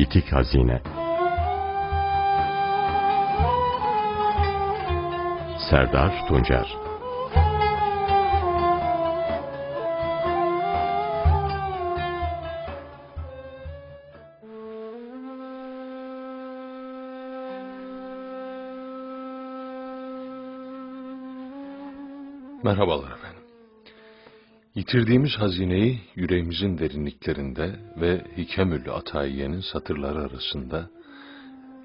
Yitik Hazine Serdar Tuncer Merhabalar efendim. Yitirdiğimiz hazineyi yüreğimizin derinliklerinde ve Hikemül Atayiye'nin satırları arasında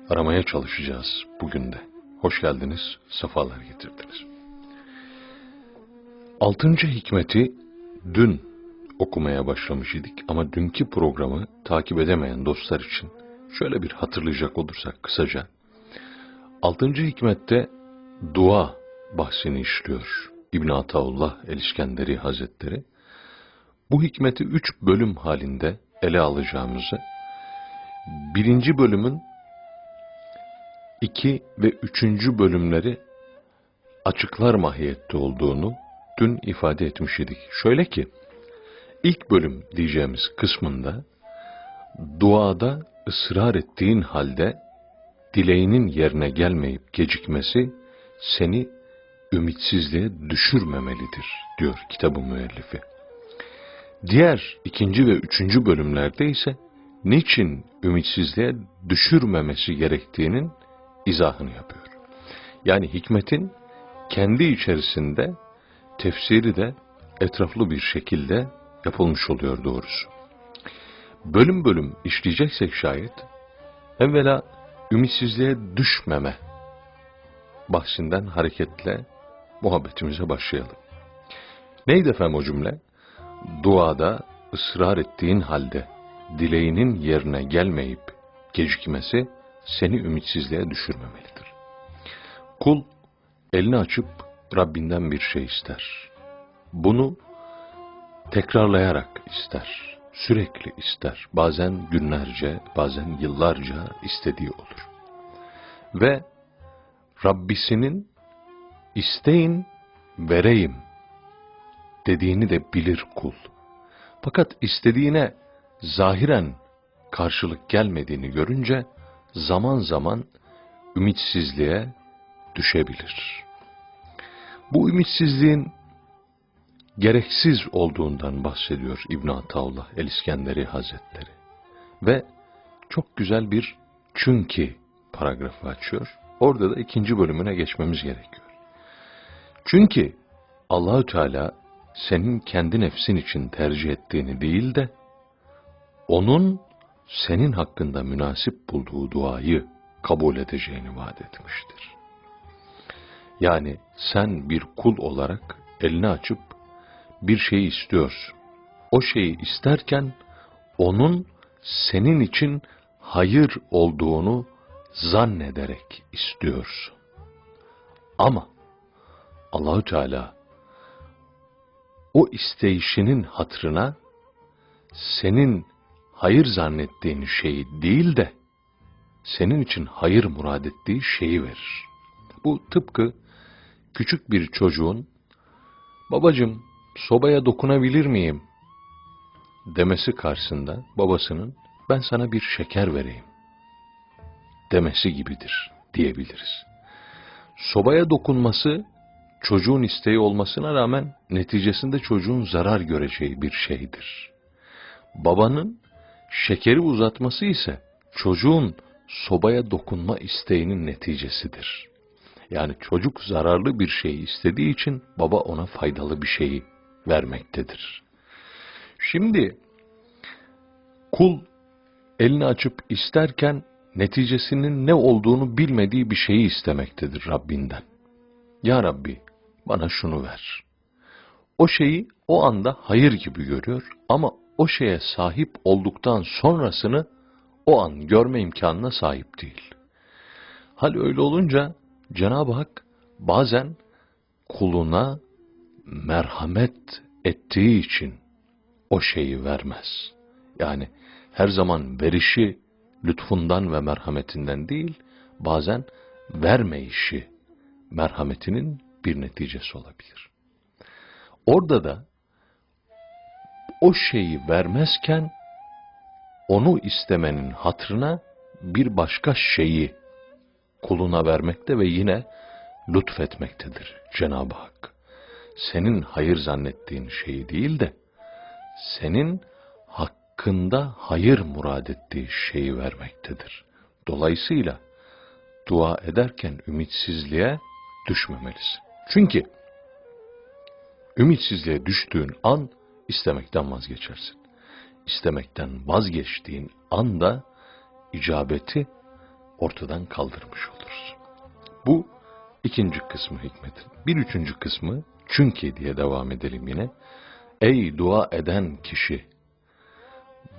aramaya çalışacağız bugün de. Hoş geldiniz, sefalar getirdiniz. Altıncı hikmeti dün okumaya başlamış idik ama dünkü programı takip edemeyen dostlar için şöyle bir hatırlayacak olursak kısaca. Altıncı hikmette dua bahsini işliyor İbn Ataullah el-İskenderi Hazretleri. Bu hikmeti üç bölüm halinde ele alacağımızı, birinci bölümün iki ve üçüncü bölümleri açıklar mahiyette olduğunu dün ifade etmiş idik. Şöyle ki, ilk bölüm diyeceğimiz kısmında, duada ısrar ettiğin halde dileğinin yerine gelmeyip gecikmesi seni ümitsizliğe düşürmemelidir diyor kitabın müellifi. Diğer ikinci ve üçüncü bölümlerde ise niçin ümitsizliğe düşürmemesi gerektiğinin izahını yapıyor. Yani hikmetin kendi içerisinde tefsiri de etraflı bir şekilde yapılmış oluyor doğrusu. Bölüm bölüm işleyeceksek şayet, evvela ümitsizliğe düşmeme bahsinden hareketle muhabbetimize başlayalım. Neydi efendim o cümle? Duada ısrar ettiğin halde dileğinin yerine gelmeyip gecikmesi seni ümitsizliğe düşürmemelidir. Kul elini açıp Rabbinden bir şey ister. Bunu tekrarlayarak ister, sürekli ister. Bazen günlerce, bazen yıllarca istediği olur. Ve Rabbisinin isteyin vereyim dediğini de bilir kul. Fakat istediğine zahiren karşılık gelmediğini görünce zaman zaman ümitsizliğe düşebilir. Bu ümitsizliğin gereksiz olduğundan bahsediyor İbn Ataullah el-İskenderi Hazretleri. Ve çok güzel bir çünkü paragrafı açıyor. Orada da ikinci bölümüne geçmemiz gerekiyor. Çünkü Allahü Teala senin kendi nefsin için tercih ettiğini değil de onun senin hakkında münasip bulduğu duayı kabul edeceğini vaat etmiştir. Yani sen bir kul olarak elini açıp bir şeyi istiyorsun. O şeyi isterken onun senin için hayır olduğunu zannederek istiyorsun. Ama Allahü Teala o isteyişinin hatırına senin hayır zannettiğin şeyi değil de senin için hayır murad ettiği şeyi verir. Bu tıpkı küçük bir çocuğun babacım sobaya dokunabilir miyim demesi karşısında babasının ben sana bir şeker vereyim demesi gibidir diyebiliriz. Sobaya dokunması çocuğun isteği olmasına rağmen neticesinde çocuğun zarar göreceği bir şeydir. Babanın şekeri uzatması ise çocuğun sobaya dokunma isteğinin neticesidir. Yani çocuk zararlı bir şeyi istediği için baba ona faydalı bir şeyi vermektedir. Şimdi kul elini açıp isterken neticesinin ne olduğunu bilmediği bir şeyi istemektedir Rabbinden. Ya Rabbi bana şunu ver. O şeyi o anda hayır gibi görüyor ama o şeye sahip olduktan sonrasını o an görme imkanına sahip değil. Hal öyle olunca Cenab-ı Hak bazen kuluna merhamet ettiği için o şeyi vermez. Yani her zaman verişi lütfundan ve merhametinden değil, bazen vermeyişi merhametinin bir neticesi olabilir. Orada da o şeyi vermezken onu istemenin hatrına bir başka şeyi kuluna vermekte ve yine lütfetmektedir Cenab-ı Hak. Senin hayır zannettiğin şeyi değil de senin hakkında hayır murad ettiği şeyi vermektedir. Dolayısıyla dua ederken ümitsizliğe düşmemelisin. Çünkü ümitsizliğe düştüğün an istemekten vazgeçersin. İstemekten vazgeçtiğin anda icabeti ortadan kaldırmış olursun. Bu ikinci kısmı hikmetin. Bir üçüncü kısmı çünkü diye devam edelim yine. Ey dua eden kişi!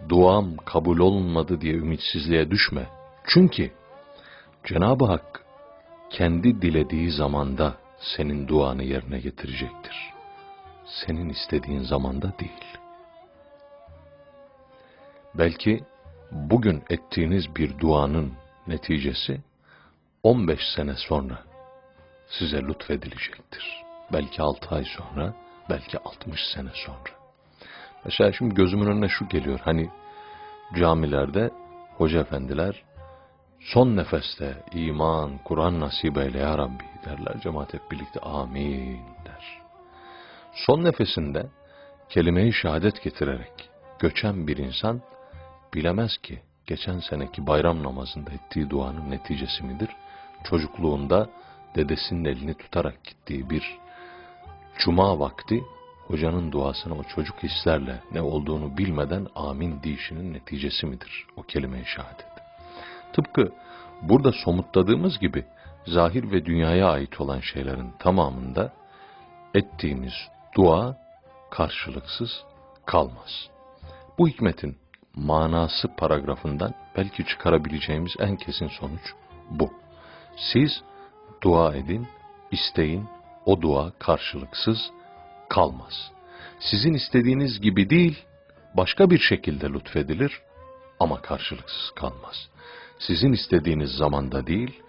Duam kabul olmadı diye ümitsizliğe düşme. Çünkü Cenab-ı Hak kendi dilediği zamanda senin duanı yerine getirecektir. Senin istediğin zamanda değil. Belki bugün ettiğiniz bir duanın neticesi 15 sene sonra size lütfedilecektir. Belki 6 ay sonra, belki 60 sene sonra. Mesela şimdi gözümün önüne şu geliyor. Hani camilerde hoca efendiler son nefeste iman, Kur'an nasip eyle ya Rabbi derler. Cemaat hep birlikte amin der. Son nefesinde kelime-i şehadet getirerek göçen bir insan bilemez ki geçen seneki bayram namazında ettiği duanın neticesi midir? Çocukluğunda dedesinin elini tutarak gittiği bir cuma vakti hocanın duasına o çocuk hislerle ne olduğunu bilmeden amin deyişinin neticesi midir? O kelime-i şehadet. Tıpkı burada somutladığımız gibi zahir ve dünyaya ait olan şeylerin tamamında ettiğimiz dua karşılıksız kalmaz. Bu hikmetin manası paragrafından belki çıkarabileceğimiz en kesin sonuç bu. Siz dua edin, isteyin, o dua karşılıksız kalmaz. Sizin istediğiniz gibi değil, başka bir şekilde lütfedilir ama karşılıksız kalmaz. Sizin istediğiniz zamanda değil,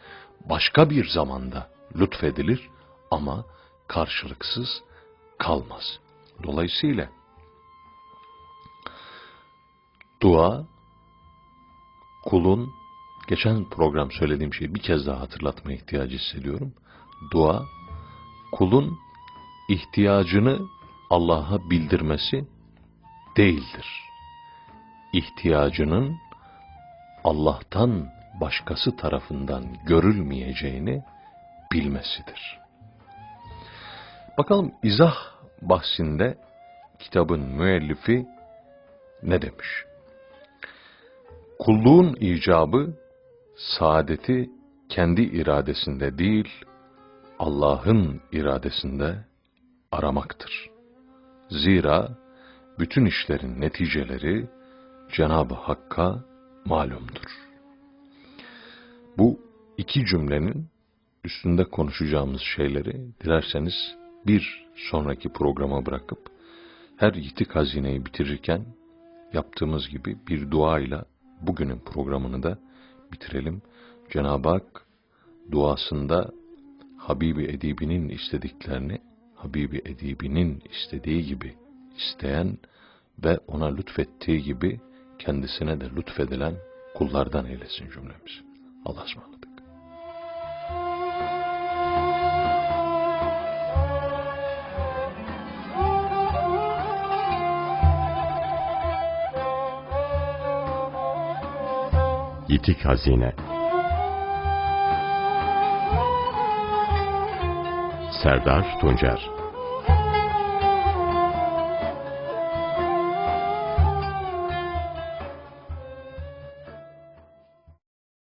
başka bir zamanda lütfedilir ama karşılıksız kalmaz. Dolayısıyla dua kulun geçen program söylediğim şeyi bir kez daha hatırlatma ihtiyacı hissediyorum. Dua kulun ihtiyacını Allah'a bildirmesi değildir. İhtiyacının Allah'tan başkası tarafından görülmeyeceğini bilmesidir. Bakalım izah bahsinde kitabın müellifi ne demiş? Kulluğun icabı saadeti kendi iradesinde değil, Allah'ın iradesinde aramaktır. Zira bütün işlerin neticeleri Cenab-ı Hakk'a malumdur. Bu iki cümlenin üstünde konuşacağımız şeyleri dilerseniz bir sonraki programa bırakıp her yitik hazineyi bitirirken yaptığımız gibi bir duayla bugünün programını da bitirelim. Cenab-ı Hak duasında Habibi Edibi'nin istediklerini Habibi Edibi'nin istediği gibi isteyen ve ona lütfettiği gibi kendisine de lütfedilen kullardan eylesin cümlemizi. Allah'a ısmarladık. Yitik Hazine Serdar Tuncer